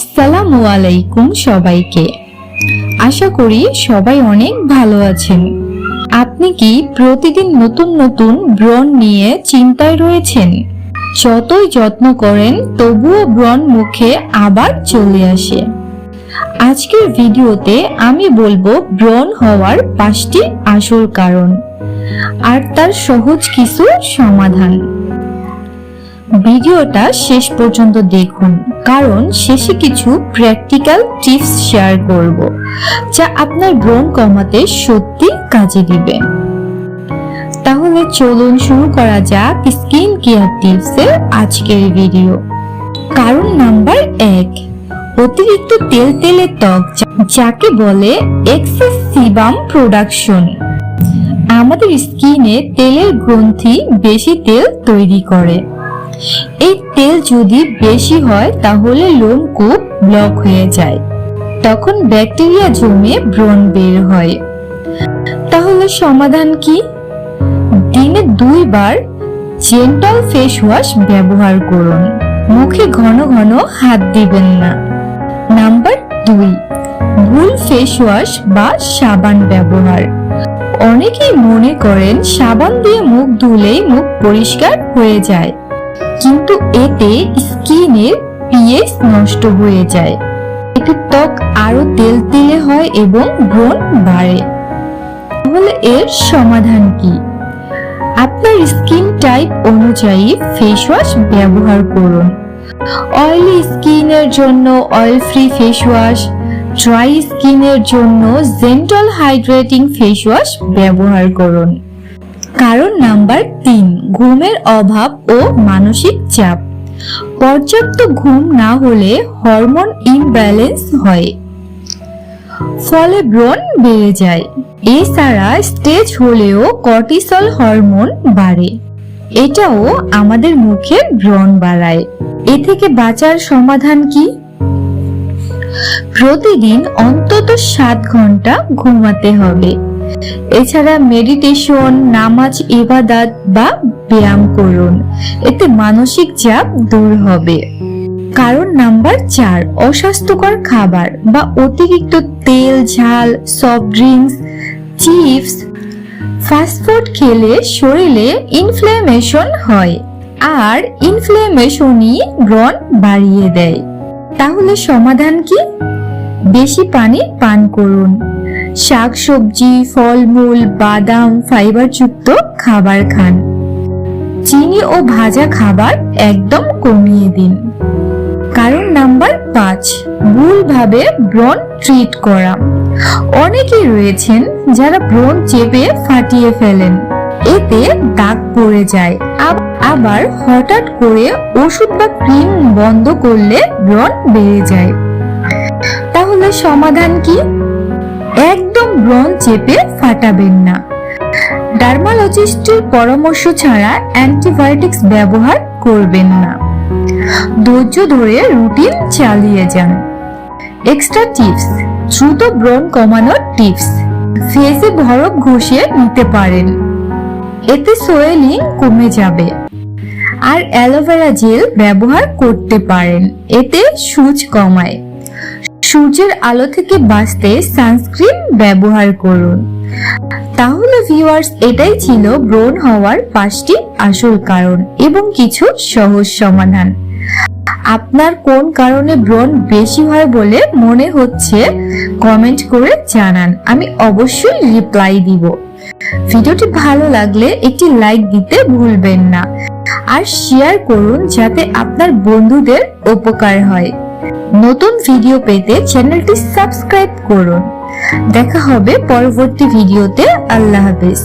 আসসালামু আলাইকুম সবাইকে। আশা করি সবাই অনেক ভালো আছেন। আপনি কি প্রতিদিন নতুন নতুন ব্রণ নিয়ে চিন্তায় রয়েছেন? যতই যত্ন করেন, তবুও ব্রণ মুখে আবার চলে আসে। আজকের ভিডিওতে আমি বলব ব্রণ হওয়ার পাঁচটি আসল কারণ, আর তার সহজ কিছু সমাধান। ভিডিওটা শেষ পর্যন্ত দেখুন, কারণ শেষে কিছু প্র্যাকটিক্যাল টিপস শেয়ার করব, যা আপনার ব্রণ কমাতে সত্যি কাজে দিবে। তাহলে চলুন শুরু করা যাক স্কিন কেয়ার টিপসের আজকের ভিডিও কারণ নাম্বার এক, অতিরিক্ত তেল তেলে ত্বক, যাকে বলে এক্সেস সিবাম প্রোডাকশন আমাদের স্কিনে তেলের গ্রন্থি বেশি তেল তৈরি করে। এই তেল যদি বেশি হয়, তাহলে লোমকূপ ব্লক হয়ে যায়। তখন ব্যাকটেরিয়া জমে ব্রণ বের হয়। তাহলে সমাধান কি? দিনে দুইবার জেন্টাল ফেস ওয়াশ ব্যবহার করুন। মুখে ঘন ঘন হাত দিবেন না। নাম্বার দুই, ভুল ফেস ওয়াশ বা সাবান ব্যবহার। অনেকেই মনে করেন, সাবান দিয়ে মুখ ধুলেই মুখ পরিষ্কার হয়ে যায়। কিন্তু এতে স্কিনের পিএইচ নষ্ট হয়ে যায়। এতে ত্বক আরও তেল তেলে হয় এবং ব্রণ বাড়ে। তাহলে এর সমাধান কি? আপনার স্কিন টাইপ অনুযায়ী ফেস ওয়াশ ব্যবহার করুন। অয়েলি স্কিনের জন্য oil free face wash dry স্কিনের জন্য জেন্টাল হাইড্রেটিং ফেস ওয়াশ ব্যবহার করুন। কারণ নাম্বার তিন, ঘুমের অভাব ও মানসিক চাপ। পর্যাপ্ত ঘুম না হলে হরমোন ইমব্যালেন্স হয়। ফলে ব্রণ বেড়ে যায়। এছাড়া স্টেজ হলেও কর্টিসল হরমোন বাড়ে। এটাও আমাদের মুখে ব্রণ বাড়ায়। এ থেকে বাঁচার সমাধান কি? প্রতিদিন অন্তত সাত ঘণ্টা ঘুমাতে হবে। এছাড়া মেডিটেশন নামাজ, ইবাদাত বা ব্যায়াম করুন। এতে মানসিক চাপ দূর হবে। কারণ নাম্বার চার, অস্বাস্থ্যকর খাবার বা অতিরিক্ত তেল, ঝাল সফট ড্রিঙ্কস চিপস ফাস্টফুড খেলে শরীরে ইনফ্লেমেশন হয় আর ইনফ্ল্যামেশনই ব্রণ বাড়িয়ে দেয়। তাহলে সমাধান কি? বেশি পানি পান করুন। শাকসবজি, ফলমূল, বাদাম ফাইবারযুক্ত খাবার খান। চিনি ও ভাজা খাবার একদম কমিয়ে দিন। কারণ নাম্বার পাঁচ, ভুলভাবে ব্রণ ট্রিট করা। অনেকেই রয়েছেন যারা ব্রণ চেপে ফাটিয়ে ফেলেন। এতে দাগ পড়ে যায়। আবার হঠাৎ করে ওষুধ বা ক্রিম বন্ধ করলে ব্রণ বেড়ে যায়। তাহলে সমাধান কি? চেপে ফাটাবেন না। ডার্মালজিস্টের পরামর্শ ছাড়া অ্যান্টিবায়োটিক্স ব্যবহার করবেন না। ধৈর্য ধরে রুটিন চালিয়ে যান। এক্সট্রা টিপস, দ্রুত ব্রণ কমানোর টিপস, ফেসে বরফ ঘষিয়ে নিতে পারেন। এতে সোয়েলিং কমে যাবে। আর অ্যালোভেরা জেল ব্যবহার করতে পারেন। এতে সূচ কমায়। সূর্যের আলো থেকে বাঁচতে সানস্ক্রিন ব্যবহার করুন। তাহলে ভিউয়ার্স এটাই ছিল ব্রণ হওয়ার পাঁচটি আসল কারণ এবং কিছু সহজ সমাধান। আপনার কোন কারণে ব্রণ বেশি হয় বলে মনে হচ্ছে কমেন্ট করে জানান। আমি অবশ্যই রিপ্লাই দিব। ভিডিওটি ভালো লাগলে একটি লাইক দিতে ভুলবেন না। আর শেয়ার করুন যাতে আপনার বন্ধুদের উপকার হয়। নতুন ভিডিও পেতে চ্যানেলটি সাবস্ক্রাইব করুন। দেখা হবে পরবর্তী ভিডিওতে আল্লাহ হাফেজ।